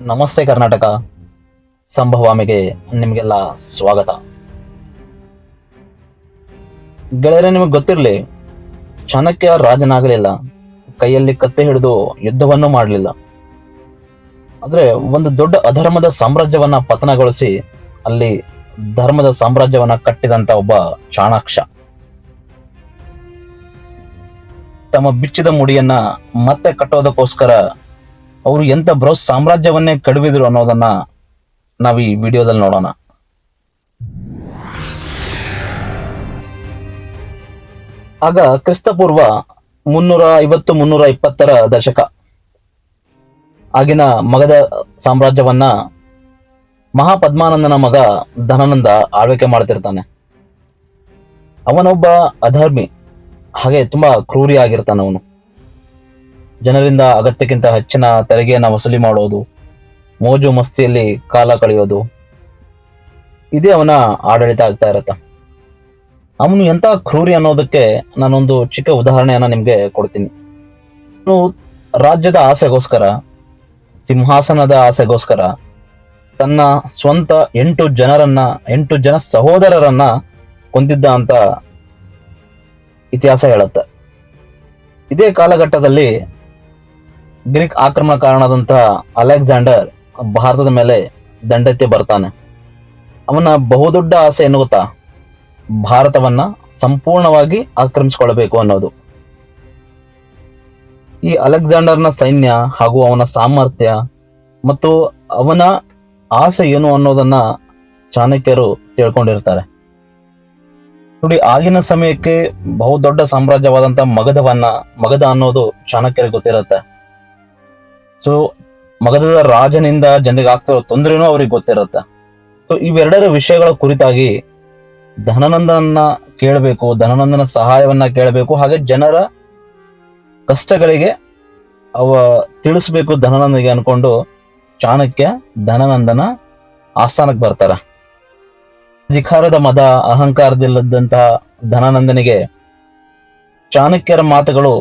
ನಮಸ್ತೆ ಕರ್ನಾಟಕ. ಸಂಭವಾಮಿಗೆ ನಿಮಗೆಲ್ಲ ಸ್ವಾಗತ. ಗೆಳೆಯರೆ, ನಿಮಗೆ ಗೊತ್ತಿರಲಿ, ಚಾಣಕ್ಯ ರಾಜನಾಗಲಿಲ್ಲ. ಕೈಯಲ್ಲಿ ಕತ್ತೆ ಹಿಡಿದು ಯುದ್ಧವನ್ನು ಮಾಡಲಿಲ್ಲ. ಆದರೆ ಒಂದು ದೊಡ್ಡ ಅಧರ್ಮದ ಸಾಮ್ರಾಜ್ಯವನ್ನ ಪತನಗೊಳಿಸಿ ಅಲ್ಲಿ ಧರ್ಮದ ಸಾಮ್ರಾಜ್ಯವನ್ನ ಕಟ್ಟಿದಂತ ಒಬ್ಬ ಚಾಣಾಕ್ಷ. ತಮ್ಮ ಬಿಚ್ಚಿದ ಮುಡಿಯನ್ನ ಮತ್ತೆ ಕಟ್ಟೋದಕ್ಕೋಸ್ಕರ ಅವರು ಎಂತ ಬ್ರೌಸ್ ಸಾಮ್ರಾಜ್ಯವನ್ನೇ ಕಡಿಬಿದ್ರು ಅನ್ನೋದನ್ನ ನಾವು ಈ ವಿಡಿಯೋದಲ್ಲಿ ನೋಡೋಣ. ಆಗ ಕ್ರಿಸ್ತಪೂರ್ವ ಮುನ್ನೂರ ಐವತ್ತು, ಮುನ್ನೂರ ಇಪ್ಪತ್ತರ ದಶಕ. ಆಗಿನ ಮಗದ ಸಾಮ್ರಾಜ್ಯವನ್ನ ಮಹಾಪದ್ಮಾನಂದನ ಮಗ ಧನಾನಂದ ಆಳ್ವಿಕೆ ಮಾಡ್ತಿರ್ತಾನೆ. ಅವನೊಬ್ಬ ಅಧರ್ಮಿ, ಹಾಗೆ ತುಂಬಾ ಕ್ರೂರಿ ಆಗಿರ್ತಾನೆ ಅವನು. ಜನರಿಂದ ಅಗತ್ಯಕ್ಕಿಂತ ಹೆಚ್ಚಿನ ತೆರಿಗೆಯನ್ನು ವಸೂಲಿ ಮಾಡೋದು, ಮೋಜು ಮಸ್ತಿಯಲ್ಲಿ ಕಾಲ ಕಳೆಯೋದು. ಇದೇ ಅವನ ಆಡಳಿತ ಆಗ್ತಾ ಇರತ್ತ. ಅವನು ಎಂತ ಕ್ರೂರಿ ಅನ್ನೋದಕ್ಕೆ ನಾನೊಂದು ಚಿಕ್ಕ ಉದಾಹರಣೆಯನ್ನು ನಿಮಗೆ ಕೊಡ್ತೀನಿ. ಅವನು ರಾಜ್ಯದ ಆಸೆಗೋಸ್ಕರ, ಸಿಂಹಾಸನದ ಆಸೆಗೋಸ್ಕರ ತನ್ನ ಸ್ವಂತ ಎಂಟು ಜನರನ್ನ, ಎಂಟು ಜನ ಸಹೋದರರನ್ನ ಕೊಂದಿದ್ದ ಅಂತ ಇತಿಹಾಸ ಹೇಳುತ್ತೆ. ಇದೇ ಕಾಲಘಟ್ಟದಲ್ಲಿ ಗ್ರೀಕ್ ಆಕ್ರಮಣಕಾರನಾದಂತಹ ಅಲೆಕ್ಸಾಂಡರ್ ಭಾರತದ ಮೇಲೆ ದಂಡೆತ್ತಿ ಬರ್ತಾನೆ. ಅವನ ಬಹುದೊಡ್ಡ ಆಸೆ ಏನು ಗೊತ್ತಾ ಭಾರತವನ್ನ ಸಂಪೂರ್ಣವಾಗಿ ಆಕ್ರಮಿಸಿಕೊಳ್ಳಬೇಕು ಅನ್ನೋದು. ಈ ಅಲೆಕ್ಸಾಂಡರ್ನ ಸೈನ್ಯ ಹಾಗೂ ಅವನ ಸಾಮರ್ಥ್ಯ ಮತ್ತು ಅವನ ಆಸೆ ಏನು ಅನ್ನೋದನ್ನ ಚಾಣಕ್ಯರು ತಿಳ್ಕೊಂಡಿರ್ತಾರೆ. ನೋಡಿ, ಆಗಿನ ಸಮಯಕ್ಕೆ ಬಹುದೊಡ್ಡ ಸಾಮ್ರಾಜ್ಯವಾದಂತಹ ಮಗಧವನ್ನ, ಮಗಧ ಅನ್ನೋದು ಚಾಣಕ್ಯರಿಗೆ ಗೊತ್ತಿರುತ್ತೆ. ಸೊ ಮಗಧದ ರಾಜನಿಂದ ಜನರಿಗೆ ಆಗ್ತಿರೋ ತೊಂದರೆನೂ ಅವ್ರಿಗೆ ಗೊತ್ತಿರುತ್ತೆ. ಸೊ ಇವೆರಡರ ವಿಷಯಗಳ ಕುರಿತಾಗಿ ಧನನಂದನನ್ನ ಕೇಳಬೇಕು, ಧನನಂದನ ಸಹಾಯವನ್ನ ಕೇಳಬೇಕು, ಹಾಗೆ ಜನರ ಕಷ್ಟಗಳಿಗೆ ಅವ ತಿಳಿಸ್ಬೇಕು ಧನನಂದನಿಗೆ ಅನ್ಕೊಂಡು ಚಾಣಕ್ಯ ಧನನಂದನ ಆಸ್ಥಾನಕ್ಕೆ ಬರ್ತಾರ. ಅಧಿಕಾರದ ಮದ, ಅಹಂಕಾರದಿಲ್ಲದಂತಹ ಧನಾನಂದನಿಗೆ ಚಾಣಕ್ಯರ ಮಾತುಗಳು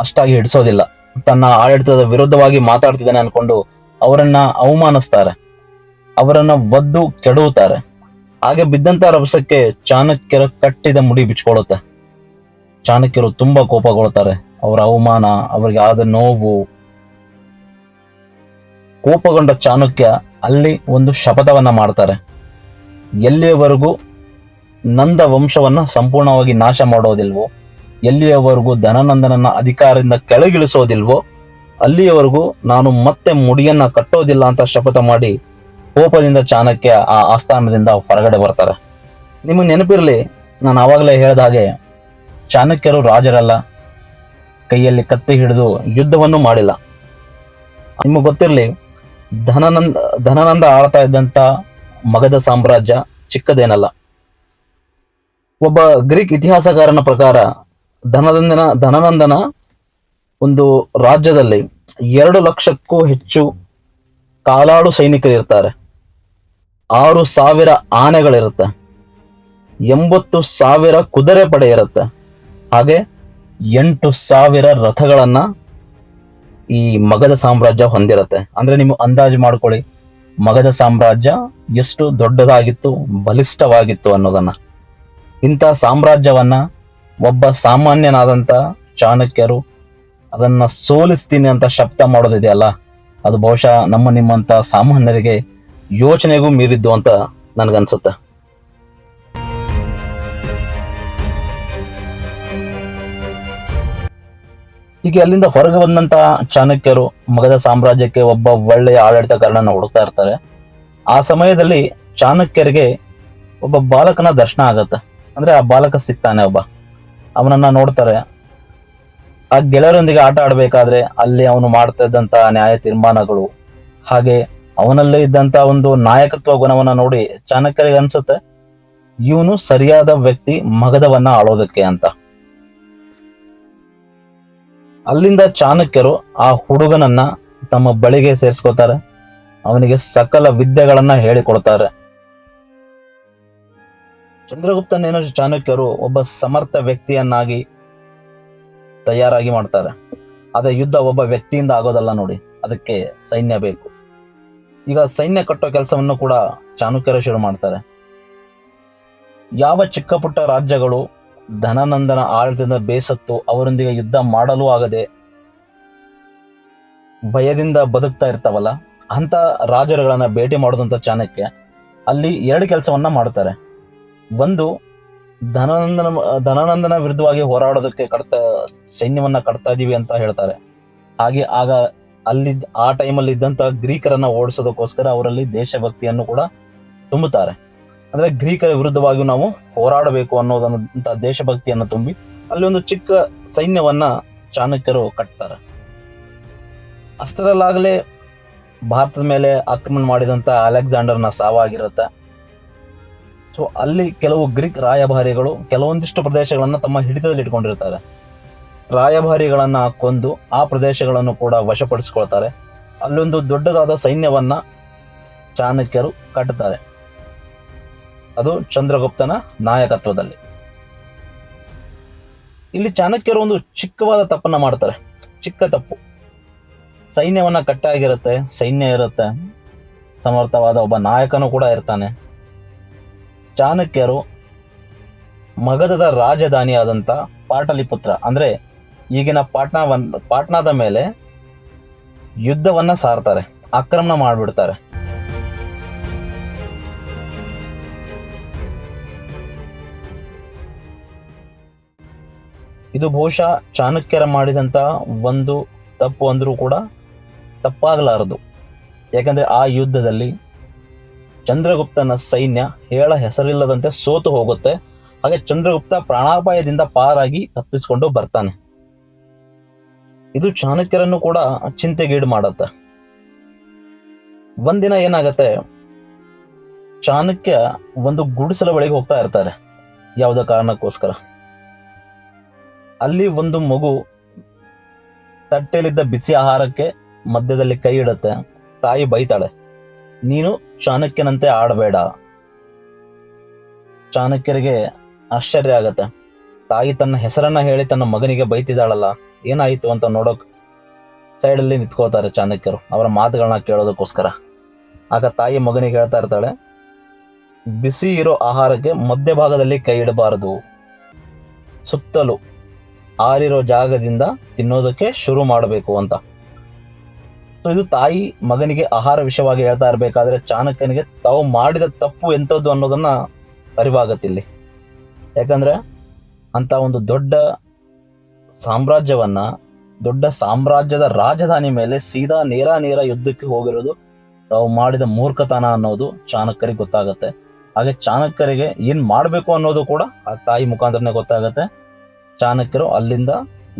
ಅಷ್ಟಾಗಿ ಹಿಡಿಸೋದಿಲ್ಲ. ತನ್ನ ಆಡಳಿತದ ವಿರುದ್ಧವಾಗಿ ಮಾತಾಡ್ತಿದ್ದಾನೆ ಅನ್ಕೊಂಡು ಅವರನ್ನ ಅವಮಾನಿಸ್ತಾರೆ. ಅವರನ್ನ ಬದ್ದು ಕೆಡವುತ್ತಾರೆ. ಹಾಗೆ ಬಿದ್ದಂತ ರಭಸಕ್ಕೆ ಚಾಣಕ್ಯರ ಕಟ್ಟಿದ ಮುಡಿ ಬಿಚ್ಕೊಳ್ಳುತ್ತೆ ಚಾಣಕ್ಯರು ತುಂಬಾ ಕೋಪಗೊಳ್ತಾರೆ. ಅವರ ಅವಮಾನ, ಅವರಿಗೆ ಆದ ನೋವು. ಕೋಪಗೊಂಡ ಚಾಣಕ್ಯ ಅಲ್ಲಿ ಒಂದು ಶಪಥವನ್ನ ಮಾಡ್ತಾರೆ. ಎಲ್ಲಿಯವರೆಗೂ ನಂದ ವಂಶವನ್ನ ಸಂಪೂರ್ಣವಾಗಿ ನಾಶ ಮಾಡೋದಿಲ್ವೋ ಎಲ್ಲಿಯವರೆಗೂ ಧನಾನಂದನನ್ನ ಅಧಿಕಾರದಿಂದ ಕೆಳಗಿಳಿಸೋದಿಲ್ವೋ, ಅಲ್ಲಿಯವರೆಗೂ ನಾನು ಮತ್ತೆ ಮುಡಿಯನ್ನ ಕಟ್ಟೋದಿಲ್ಲ ಅಂತ ಶಪಥ ಮಾಡಿ ಕೋಪದಿಂದ ಚಾಣಕ್ಯ ಆ ಆಸ್ಥಾನದಿಂದ ಹೊರಗಡೆ ಬರ್ತಾರೆ. ನಿಮಗೆ ನೆನಪಿರಲಿ, ನಾನು ಆವಾಗಲೇ ಹೇಳಿದ ಹಾಗೆ ಚಾಣಕ್ಯರು ರಾಜರಲ್ಲ, ಕೈಯಲ್ಲಿ ಕತ್ತಿ ಹಿಡಿದು ಯುದ್ಧವನ್ನು ಮಾಡಿಲ್ಲ. ನಿಮಗೆ ಗೊತ್ತಿರಲಿ, ಧನಾನಂದ ಧನಾನಂದ ಆಳ್ತಾ ಇದ್ದಂತ ಮಗಧ ಸಾಮ್ರಾಜ್ಯ ಚಿಕ್ಕದೇನಲ್ಲ. ಒಬ್ಬ ಗ್ರೀಕ್ ಇತಿಹಾಸಗಾರನ ಪ್ರಕಾರ ಧನನಂದನ ಧನನಂದನ ಒಂದು ರಾಜ್ಯದಲ್ಲಿ ಎರಡು ಲಕ್ಷಕ್ಕೂ ಹೆಚ್ಚು ಕಾಲಾಡು ಸೈನಿಕರು ಇರ್ತಾರೆ ಆರು ಸಾವಿರ ಆನೆಗಳಿರುತ್ತೆ. ಎಂಬತ್ತು ಸಾವಿರ ಕುದುರೆ ಪಡೆ ಇರುತ್ತೆ. ಹಾಗೆ ಎಂಟು ಸಾವಿರ ರಥಗಳನ್ನ ಈ ಮಗಧ ಸಾಮ್ರಾಜ್ಯ ಹೊಂದಿರುತ್ತೆ. ಅಂದ್ರೆ ನೀವು ಅಂದಾಜು ಮಾಡ್ಕೊಳ್ಳಿ, ಮಗಧ ಸಾಮ್ರಾಜ್ಯ ಎಷ್ಟು ದೊಡ್ಡದಾಗಿತ್ತು, ಬಲಿಷ್ಠವಾಗಿತ್ತು ಅನ್ನೋದನ್ನ. ಇಂಥ ಸಾಮ್ರಾಜ್ಯವನ್ನ ಒಬ್ಬ ಸಾಮಾನ್ಯನಾದಂತ ಚಾಣಕ್ಯರು ಅದನ್ನ ಸೋಲಿಸ್ತೀನಿ ಅಂತ ಶಬ್ದ ಮಾಡೋದಿದೆಯಲ್ಲ, ಅದು ಬಹುಶಃ ನಮ್ಮ ನಿಮ್ಮಂತ ಸಾಮಾನ್ಯರಿಗೆ ಯೋಚನೆಗೂ ಮೀರಿದ್ದು ಅಂತ ನನಗನ್ಸುತ್ತೆ. ಹೀಗೆ ಅಲ್ಲಿಂದ ಹೊರಗೆ ಬಂದಂತ ಚಾಣಕ್ಯರು ಮಗಧ ಸಾಮ್ರಾಜ್ಯಕ್ಕೆ ಒಬ್ಬ ಒಳ್ಳೆಯ ಆಡಳಿತಗಾರನನ್ನು ಹುಡುಕ್ತಾ ಇರ್ತಾರೆ. ಆ ಸಮಯದಲ್ಲಿ ಚಾಣಕ್ಯರಿಗೆ ಒಬ್ಬ ಬಾಲಕನ ದರ್ಶನ ಆಗತ್ತೆ. ಅಂದ್ರೆ ಆ ಬಾಲಕ ಸಿಗ್ತಾನೆ ಒಬ್ಬ. ಅವನನ್ನ ನೋಡ್ತಾರೆ. ಆ ಗೆಳೆಯರೊಂದಿಗೆ ಆಟ ಆಡಬೇಕಾದ್ರೆ ಅಲ್ಲಿ ಅವನು ಮಾಡ್ತಾ ಇದ್ದಂತ ನ್ಯಾಯ ತೀರ್ಮಾನಗಳು. ಹಾಗೆ ಅವನಲ್ಲೇ ಇದ್ದಂತ ಒಂದು ನಾಯಕತ್ವ ಗುಣವನ್ನ ನೋಡಿ ಚಾಣಕ್ಯರಿಗೆ ಅನ್ಸುತ್ತೆ, ಇವನು ಸರಿಯಾದ ವ್ಯಕ್ತಿ ಮಗದವನ್ನ ಆಳೋದಕ್ಕೆ ಅಂತ. ಅಲ್ಲಿಂದ ಚಾಣಕ್ಯರು ಆ ಹುಡುಗನನ್ನ ತಮ್ಮ ಬಳಿಗೆ ಸೇರಿಸ್ಕೋತಾರೆ. ಅವನಿಗೆ ಸಕಲ ವಿದ್ಯೆಗಳನ್ನ ಹೇಳಿಕೊಡ್ತಾರೆ. ಚಂದ್ರಗುಪ್ತನೇನು ಚಾಣಕ್ಯರು ಒಬ್ಬ ಸಮರ್ಥ ವ್ಯಕ್ತಿಯನ್ನಾಗಿ ತಯಾರಾಗಿ ಮಾಡ್ತಾರೆ. ಅದೇ ಯುದ್ಧ ಒಬ್ಬ ವ್ಯಕ್ತಿಯಿಂದ ಆಗೋದಲ್ಲ ನೋಡಿ, ಅದಕ್ಕೆ ಸೈನ್ಯ ಬೇಕು. ಈಗ ಸೈನ್ಯ ಕಟ್ಟೋ ಕೆಲಸವನ್ನು ಕೂಡ ಚಾಣಕ್ಯರು ಶುರು ಮಾಡ್ತಾರೆ. ಯಾವ ಚಿಕ್ಕ ಪುಟ್ಟ ರಾಜ್ಯಗಳು ಧನಾನಂದನ ಆಡಳಿತದಿಂದ ಬೇಸತ್ತು, ಅವರೊಂದಿಗೆ ಯುದ್ಧ ಮಾಡಲು ಆಗದೆ ಭಯದಿಂದ ಬದುಕ್ತಾ ಇರ್ತಾವಲ್ಲ ಅಂತ ರಾಜರುಗಳನ್ನ ಭೇಟಿ ಮಾಡೋದಂತ ಚಾಣಕ್ಯ ಅಲ್ಲಿ ಎರಡು ಕೆಲಸವನ್ನ ಮಾಡ್ತಾರೆ. ಒಂದು ಧನಾನಂದನ ಧನಾನಂದನ ವಿರುದ್ಧವಾಗಿ ಹೋರಾಡೋದಕ್ಕೆ ಕಟ್ತಾ ಸೈನ್ಯವನ್ನ ಕಟ್ತಾ ಇದೀವಿ ಅಂತ ಹೇಳ್ತಾರೆ. ಹಾಗೆ ಆಗ ಅಲ್ಲಿ, ಆ ಟೈಮಲ್ಲಿ ಇದ್ದಂತ ಗ್ರೀಕರನ್ನ ಓಡಿಸೋದಕ್ಕೋಸ್ಕರ ಅವರಲ್ಲಿ ದೇಶಭಕ್ತಿಯನ್ನು ಕೂಡ ತುಂಬುತ್ತಾರೆ. ಅಂದ್ರೆ ಗ್ರೀಕರ ವಿರುದ್ಧವಾಗಿ ನಾವು ಹೋರಾಡಬೇಕು ಅನ್ನೋದಂತ ದೇಶಭಕ್ತಿಯನ್ನು ತುಂಬಿ ಅಲ್ಲಿ ಒಂದು ಚಿಕ್ಕ ಸೈನ್ಯವನ್ನ ಚಾಣಕ್ಯರು ಕಟ್ತಾರೆ. ಅಷ್ಟರಲ್ಲಾಗಲೇ ಭಾರತದ ಮೇಲೆ ಆಕ್ರಮಣ ಮಾಡಿದಂತ ಅಲೆಕ್ಸಾಂಡರ್ನ ಸಾವಾಗಿರುತ್ತೆ. ಸೊ ಅಲ್ಲಿ ಕೆಲವು ಗ್ರೀಕ್ ರಾಯಭಾರಿಗಳು ಕೆಲವೊಂದಿಷ್ಟು ಪ್ರದೇಶಗಳನ್ನು ತಮ್ಮ ಹಿಡಿತದಲ್ಲಿ ಇಟ್ಕೊಂಡಿರ್ತಾರೆ. ರಾಯಭಾರಿಗಳನ್ನು ಕೊಂದು ಆ ಪ್ರದೇಶಗಳನ್ನು ಕೂಡ ವಶಪಡಿಸಿಕೊಳ್ತಾರೆ. ಅಲ್ಲೊಂದು ದೊಡ್ಡದಾದ ಸೈನ್ಯವನ್ನ ಚಾಣಕ್ಯರು ಕಟ್ಟುತ್ತಾರೆ ಅದು ಚಂದ್ರಗುಪ್ತನ ನಾಯಕತ್ವದಲ್ಲಿ. ಇಲ್ಲಿ ಚಾಣಕ್ಯರು ಒಂದು ಚಿಕ್ಕವಾದ ತಪ್ಪನ್ನ ಮಾಡ್ತಾರೆ. ಚಿಕ್ಕ ತಪ್ಪು. ಸೈನ್ಯವನ್ನ ಕಟ್ಟಾಗಿರುತ್ತೆ, ಸೈನ್ಯ ಇರುತ್ತೆ, ಸಮರ್ಥವಾದ ಒಬ್ಬ ನಾಯಕನು ಕೂಡ ಇರ್ತಾನೆ. ಚಾಣಕ್ಯರು ಮಗಧದ ರಾಜಧಾನಿಯಾದಂಥ ಪಾಟಲಿಪುತ್ರ. ಅಂದರೆ ಈಗಿನ ಪಾಟ್ನಾ ಪಾಟ್ನಾದ ಮೇಲೆ ಯುದ್ಧವನ್ನು ಸಾರ್ತಾರೆ ಆಕ್ರಮಣ ಮಾಡಿಬಿಡ್ತಾರೆ. ಇದು ಬಹುಶಃ ಚಾಣಕ್ಯರ ಮಾಡಿದಂತ ಒಂದು ತಪ್ಪು ಅಂದರೂ ಕೂಡ ತಪ್ಪಾಗಲಾರದು. ಯಾಕಂದರೆ ಆ ಯುದ್ಧದಲ್ಲಿ ಚಂದ್ರಗುಪ್ತನ ಸೈನ್ಯ ಹೇಳ ಹೆಸರಿಲ್ಲದಂತೆ ಸೋತು ಹೋಗುತ್ತೆ. ಹಾಗೆ ಚಂದ್ರಗುಪ್ತ ಪ್ರಾಣಾಪಾಯದಿಂದ ಪಾರಾಗಿ ತಪ್ಪಿಸಿಕೊಂಡು ಬರ್ತಾನೆ. ಇದು ಚಾಣಕ್ಯರನ್ನು ಕೂಡ ಚಿಂತೆಗೀಡು ಮಾಡತ್ತೆ. ಒಂದಿನ ಏನಾಗತ್ತೆ? ಚಾಣಕ್ಯ ಒಂದು ಗುಡಿಸಲ ಬಳಿಗೆ ಹೋಗ್ತಾ ಇರ್ತಾರೆ. ಯಾವುದೋ ಕಾರಣಕ್ಕೋಸ್ಕರ. ಅಲ್ಲಿ ಒಂದು ಮಗು ತಟ್ಟೆಯಲ್ಲಿದ್ದ ಬಿಸಿ ಆಹಾರಕ್ಕೆ ಮಧ್ಯದಲ್ಲಿ ಕೈ ಇಡುತ್ತೆ. ತಾಯಿ ಬೈತಾಳೆ. ನೀನು ಚಾಣಕ್ಯನಂತೆ ಆಡಬೇಡ. ಚಾಣಕ್ಯರಿಗೆ ಆಶ್ಚರ್ಯ ಆಗತ್ತೆ. ತಾಯಿ ತನ್ನ ಹೆಸರನ್ನ ಹೇಳಿ ತನ್ನ ಮಗನಿಗೆ ಬೈತಿದ್ದಾಳಲ್ಲ, ಏನಾಯಿತು ಅಂತ ನೋಡೋಕ್ ಸೈಡಲ್ಲಿ ನಿಂತ್ಕೋತಾರೆ ಚಾಣಕ್ಯರು. ಅವರ ಮಾತುಗಳನ್ನ ಕೇಳೋದಕ್ಕೋಸ್ಕರ. ಆಗ ತಾಯಿ ಮಗನಿಗೆ ಹೇಳ್ತಾ ಇರ್ತಾಳೆ, ಬಿಸಿ ಇರೋ ಆಹಾರಕ್ಕೆ ಮಧ್ಯಭಾಗದಲ್ಲಿ ಕೈ ಇಡಬಾರದು. ಸುತ್ತಲೂ ಆರಿರೋ ಜಾಗದಿಂದ ತಿನ್ನೋದಕ್ಕೆ ಶುರು ಮಾಡಬೇಕು ಅಂತ. ಸೊ ಇದು ತಾಯಿ ಮಗನಿಗೆ ಆಹಾರ ವಿಷಯವಾಗಿ ಹೇಳ್ತಾ ಇರಬೇಕಾದ್ರೆ ಚಾಣಕ್ಯನಿಗೆ ತಾವು ಮಾಡಿದ ತಪ್ಪು ಎಂಥದ್ದು ಅನ್ನೋದನ್ನ ಅರಿವಾಗತ್ತಿಲ್ಲಿ ಯಾಕಂದ್ರೆ ಅಂತ ಒಂದು ದೊಡ್ಡ ಸಾಮ್ರಾಜ್ಯವನ್ನ, ದೊಡ್ಡ ಸಾಮ್ರಾಜ್ಯದ ರಾಜಧಾನಿ ಮೇಲೆ ಸೀದಾ ನೇರ ನೇರ ಯುದ್ಧಕ್ಕೆ ಹೋಗಿರೋದು ತಾವು ಮಾಡಿದ ಮೂರ್ಖತನ ಅನ್ನೋದು ಚಾಣಕ್ಯರಿಗೆ ಗೊತ್ತಾಗುತ್ತೆ. ಹಾಗೆ ಚಾಣಕ್ಯರಿಗೆ ಏನ್ ಮಾಡಬೇಕು ಅನ್ನೋದು ಕೂಡ ಆ ತಾಯಿ ಮುಖಾಂತರನೇ ಗೊತ್ತಾಗುತ್ತೆ. ಚಾಣಕ್ಯರು ಅಲ್ಲಿಂದ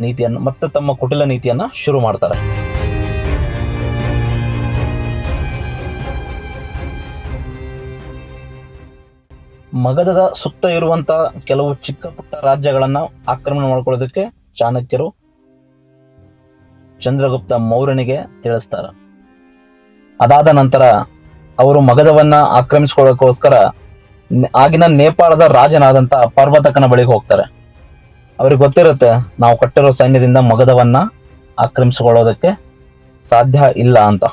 ನೀತಿಯನ್ನು ಮತ್ತೆ ತಮ್ಮ ಕುಟಿಲ ನೀತಿಯನ್ನ ಶುರು ಮಾಡ್ತಾರೆ. ಮಗಧದ ಸುತ್ತ ಇರುವಂತ ಕೆಲವು ಚಿಕ್ಕ ಪುಟ್ಟ ರಾಜ್ಯಗಳನ್ನ ಆಕ್ರಮಣ ಮಾಡ್ಕೊಳ್ಳೋದಕ್ಕೆ ಚಾಣಕ್ಯರು ಚಂದ್ರಗುಪ್ತ ಮೌರ್ಯನಿಗೆ ತಿಳಿಸ್ತಾರ. ಅದಾದ ನಂತರ ಅವರು ಮಗಧವನ್ನ ಆಕ್ರಮಿಸ್ಕೊಳ್ಳೋಕ್ಕೋಸ್ಕರ ಆಗಿನ ನೇಪಾಳದ ರಾಜನಾದಂತ ಪರ್ವತಕನ ಬಳಿಗೆ ಹೋಗ್ತಾರೆ. ಅವ್ರಿಗೆ ಗೊತ್ತಿರುತ್ತೆ, ನಾವು ಕಟ್ಟಿರೋ ಸೈನ್ಯದಿಂದ ಮಗಧವನ್ನ ಆಕ್ರಮಿಸಿಕೊಳ್ಳೋದಕ್ಕೆ ಸಾಧ್ಯ ಇಲ್ಲ ಅಂತ.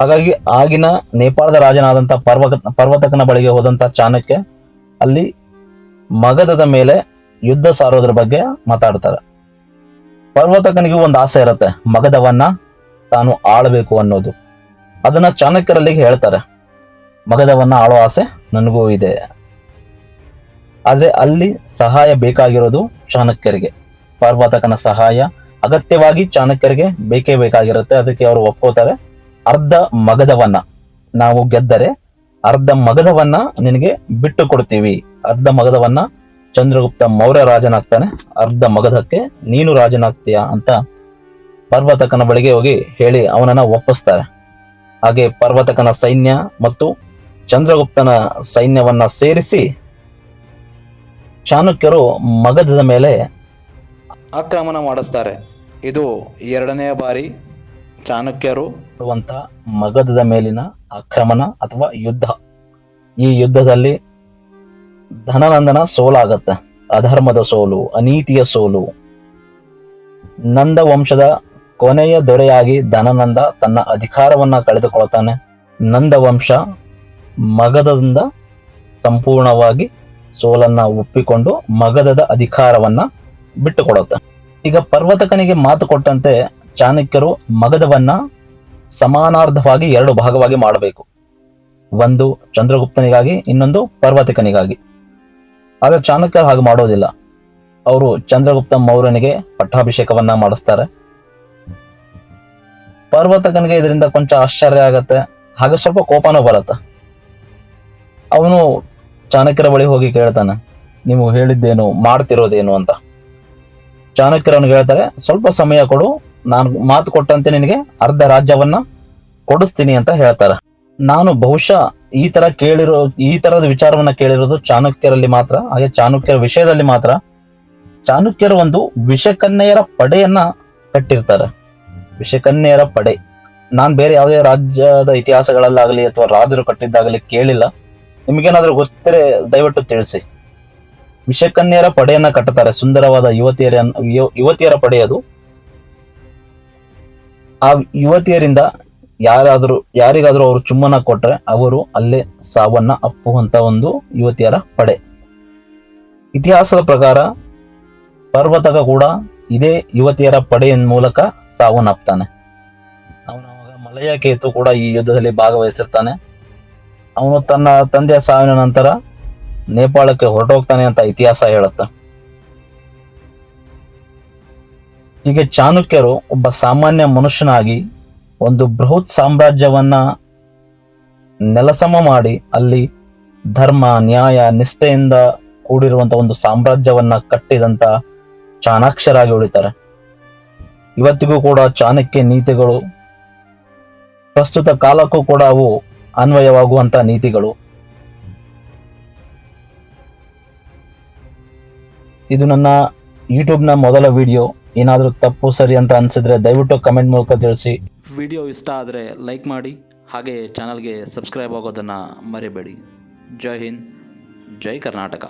ಹಾಗಾಗಿ ಆಗಿನ ನೇಪಾಳದ ರಾಜನಾದಂತ ಪರ್ವತ ಪರ್ವತಕನ ಬಳಿಗೆ ಹೋದಂತ ಚಾಣಕ್ಯ ಅಲ್ಲಿ ಮಗಧದ ಮೇಲೆ ಯುದ್ಧ ಸಾರೋದ್ರ ಬಗ್ಗೆ ಮಾತಾಡ್ತಾರೆ. ಪರ್ವತಕನಿಗೂ ಒಂದು ಆಸೆ ಇರುತ್ತೆ ಮಗಧವನ್ನ ತಾನು ಆಳಬೇಕು ಅನ್ನೋದು. ಅದನ್ನ ಚಾಣಕ್ಯರಲ್ಲಿ ಹೇಳ್ತಾರೆ ಮಗಧವನ್ನ ಆಳೋ ಆಸೆ ನನಗೂ ಇದೆ. ಆದ್ರೆ ಅಲ್ಲಿ ಸಹಾಯ ಬೇಕಾಗಿರೋದು ಚಾಣಕ್ಯರಿಗೆ. ಪರ್ವತಕನ ಸಹಾಯ ಅಗತ್ಯವಾಗಿ ಚಾಣಕ್ಯರಿಗೆ ಬೇಕೇ ಬೇಕಾಗಿರುತ್ತೆ, ಅದಕ್ಕೆ ಅವರು ಒಪ್ಕೋತಾರೆ. ಅರ್ಧ ಮಗಧವನ್ನ ನಾವು ಗೆದ್ದರೆ ಅರ್ಧ ಮಗಧವನ್ನ ನಿನಗೆ ಬಿಟ್ಟು ಕೊಡ್ತೀವಿ. ಅರ್ಧ ಮಗಧವನ್ನ ಚಂದ್ರಗುಪ್ತ ಮೌರ್ಯ ರಾಜನಾಗ್ತಾನೆ. ಅರ್ಧ ಮಗಧಕ್ಕೆ ನೀನು ರಾಜನಾಗ್ತೀಯ ಅಂತ ಪರ್ವತಕನ ಬಳಿಗೆ ಹೋಗಿ ಹೇಳಿ ಅವನನ್ನ ಒಪ್ಪಿಸ್ತಾರೆ. ಹಾಗೆ ಪರ್ವತಕನ ಸೈನ್ಯ ಮತ್ತು ಚಂದ್ರಗುಪ್ತನ ಸೈನ್ಯವನ್ನ ಸೇರಿಸಿ ಚಾಣಕ್ಯರು ಮಗಧದ ಮೇಲೆ ಆಕ್ರಮಣ ಮಾಡಿಸ್ತಾರೆ. ಇದು ಎರಡನೆಯ ಬಾರಿ ಚಾಣಕ್ಯರು ಮಾಡುವಂತ ಮಗಧದ ಮೇಲಿನ ಆಕ್ರಮಣ ಅಥವಾ ಯುದ್ಧ. ಈ ಯುದ್ಧದಲ್ಲಿ ಧನನಂದನ ಸೋಲಾಗತ್ತೆ. ಅಧರ್ಮದ ಸೋಲು, ಅನೀತಿಯ ಸೋಲು. ನಂದ ವಂಶದ ಕೊನೆಯ ದೊರೆಯಾಗಿ ಧನನಂದ ತನ್ನ ಅಧಿಕಾರವನ್ನ ಕಳೆದುಕೊಳ್ತಾನೆ. ನಂದವಂಶ ಮಗಧದಿಂದ ಸಂಪೂರ್ಣವಾಗಿ ಸೋಲನ್ನ ಒಪ್ಪಿಕೊಂಡು ಮಗಧದ ಅಧಿಕಾರವನ್ನ ಬಿಟ್ಟುಕೊಡುತ್ತೆ. ಈಗ ಪರ್ವತಕನಿಗೆ ಮಾತು ಕೊಟ್ಟಂತೆ ಚಾಣಕ್ಯರು ಮಗಧವನ್ನ ಸಮಾನಾರ್ಧವಾಗಿ ಎರಡು ಭಾಗವಾಗಿ ಮಾಡಬೇಕು. ಒಂದು ಚಂದ್ರಗುಪ್ತನಿಗಾಗಿ, ಇನ್ನೊಂದು ಪರ್ವತಕನಿಗಾಗಿ. ಆದ್ರೆ ಚಾಣಕ್ಯರು ಹಾಗೆ ಮಾಡೋದಿಲ್ಲ. ಅವರು ಚಂದ್ರಗುಪ್ತ ಮೌರ್ಯನಿಗೆ ಪಟ್ಟಾಭಿಷೇಕವನ್ನ ಮಾಡಿಸ್ತಾರೆ. ಪರ್ವತಕನಿಗೆ ಇದರಿಂದ ಕೊಂಚ ಆಶ್ಚರ್ಯ ಆಗತ್ತೆ. ಹಾಗೆ ಸ್ವಲ್ಪ ಕೋಪನೂ ಬರುತ್ತೆ. ಅವನು ಚಾಣಕ್ಯರ ಬಳಿ ಹೋಗಿ ಕೇಳ್ತಾನೆ, ನೀವು ಹೇಳಿದ್ದೇನು, ಮಾಡ್ತಿರೋದೇನು? ಅಂತ. ಚಾಣಕ್ಯರವನು ಹೇಳ್ತಾರೆ, ಸ್ವಲ್ಪ ಸಮಯ ಕೊಡು ನಾನು ಮಾತು ಕೊಟ್ಟಂತೆ ನಿನಗೆ ಅರ್ಧ ರಾಜ್ಯವನ್ನ ಕೊಡಿಸ್ತೀನಿ ಅಂತ ಹೇಳ್ತಾರೆ. ನಾನು ಬಹುಶಃ ಈ ತರ ಕೇಳಿರೋ, ಈ ತರದ ವಿಚಾರವನ್ನ ಕೇಳಿರೋದು ಚಾಣಕ್ಯರಲ್ಲಿ ಮಾತ್ರ, ಹಾಗೆ ಚಾಣಕ್ಯರ ವಿಷಯದಲ್ಲಿ ಮಾತ್ರ. ಚಾಣಕ್ಯರು ಒಂದು ವಿಷಕನ್ಯೆಯರ ಪಡೆಯನ್ನ ಕಟ್ಟಿರ್ತಾರೆ. ವಿಷಕನ್ಯೆಯರ ಪಡೆ. ನಾನ್ ಬೇರೆ ಯಾವುದೇ ರಾಜ್ಯದ ಇತಿಹಾಸಗಳಲ್ಲಾಗಲಿ ಅಥವಾ ರಾಜರು ಕಟ್ಟಿದ್ದಾಗಲಿ ಕೇಳಿಲ್ಲ. ನಿಮಗೇನಾದ್ರೂ ಗೊತ್ತಿದ್ರೆ ದಯವಿಟ್ಟು ತಿಳಿಸಿ. ವಿಷಕನ್ಯರ ಪಡೆಯನ್ನ ಕಟ್ಟುತ್ತಾರೆ ಸುಂದರವಾದ ಯುವತಿಯರ ಯುವತಿಯರ ಪಡೆ ಅದು. ಆ ಯುವತಿಯರಿಂದ ಯಾರಾದರೂ, ಯಾರಿಗಾದರೂ ಅವರು ಚುಮ್ಮನ ಕೊಟ್ಟರೆ ಅವರು ಅಲ್ಲೇ ಸಾವನ್ನ ಅಪ್ಪುವಂತ ಒಂದು ಯುವತಿಯರ ಪಡೆ. ಇತಿಹಾಸದ ಪ್ರಕಾರ ಪರ್ವತಕ ಕೂಡ ಇದೇ ಯುವತಿಯರ ಪಡೆಯ ಮೂಲಕ ಸಾವನ್ನಪ್ತಾನೆ ಅವನ ಮಲಯ ಕೇತು ಕೂಡ ಈ ಯುದ್ಧದಲ್ಲಿ ಭಾಗವಹಿಸಿರ್ತಾನೆ. ಅವನು ತನ್ನ ತಂದೆಯ ಸಾವಿನ ನಂತರ ನೇಪಾಳಕ್ಕೆ ಹೊರಟೋಗ್ತಾನೆ ಅಂತ ಇತಿಹಾಸ ಹೇಳುತ್ತೆ. ಹೀಗೆ ಚಾಣಕ್ಯರು ಒಬ್ಬ ಸಾಮಾನ್ಯ ಮನುಷ್ಯನಾಗಿ ಒಂದು ಬೃಹತ್ ಸಾಮ್ರಾಜ್ಯವನ್ನ ನೆಲಸಮ ಮಾಡಿ ಅಲ್ಲಿ ಧರ್ಮ, ನ್ಯಾಯ, ನಿಷ್ಠೆಯಿಂದ ಕೂಡಿರುವಂತ ಒಂದು ಸಾಮ್ರಾಜ್ಯವನ್ನ ಕಟ್ಟಿದಂತ ಚಾಣಾಕ್ಷರಾಗಿ ಉಳಿತಾರೆ. ಇವತ್ತಿಗೂ ಕೂಡ ಚಾಣಕ್ಯ ನೀತಿಗಳು, ಪ್ರಸ್ತುತ ಕಾಲಕ್ಕೂ ಕೂಡ ಅವು ಅನ್ವಯವಾಗುವಂತ ನೀತಿಗಳು. ಇದು ನನ್ನ ಯೂಟ್ಯೂಬ್ನ ಮೊದಲ ವಿಡಿಯೋ ಏನಾದರೂ ತಪ್ಪು, ಸರಿ ಅಂತ ಅನ್ಸಿದ್ರೆ ದಯವಿಟ್ಟು ಕಮೆಂಟ್ ಮೂಲಕ ತಿಳಿಸಿ. ವಿಡಿಯೋ ಇಷ್ಟ ಆದರೆ ಲೈಕ್ ಮಾಡಿ, ಹಾಗೆ ಚಾನಲ್ಗೆ ಸಬ್ಸ್ಕ್ರೈಬ್ ಆಗೋದನ್ನು ಮರಿಬೇಡಿ. ಜೈ ಹಿಂದ್, ಜೈ ಕರ್ನಾಟಕ.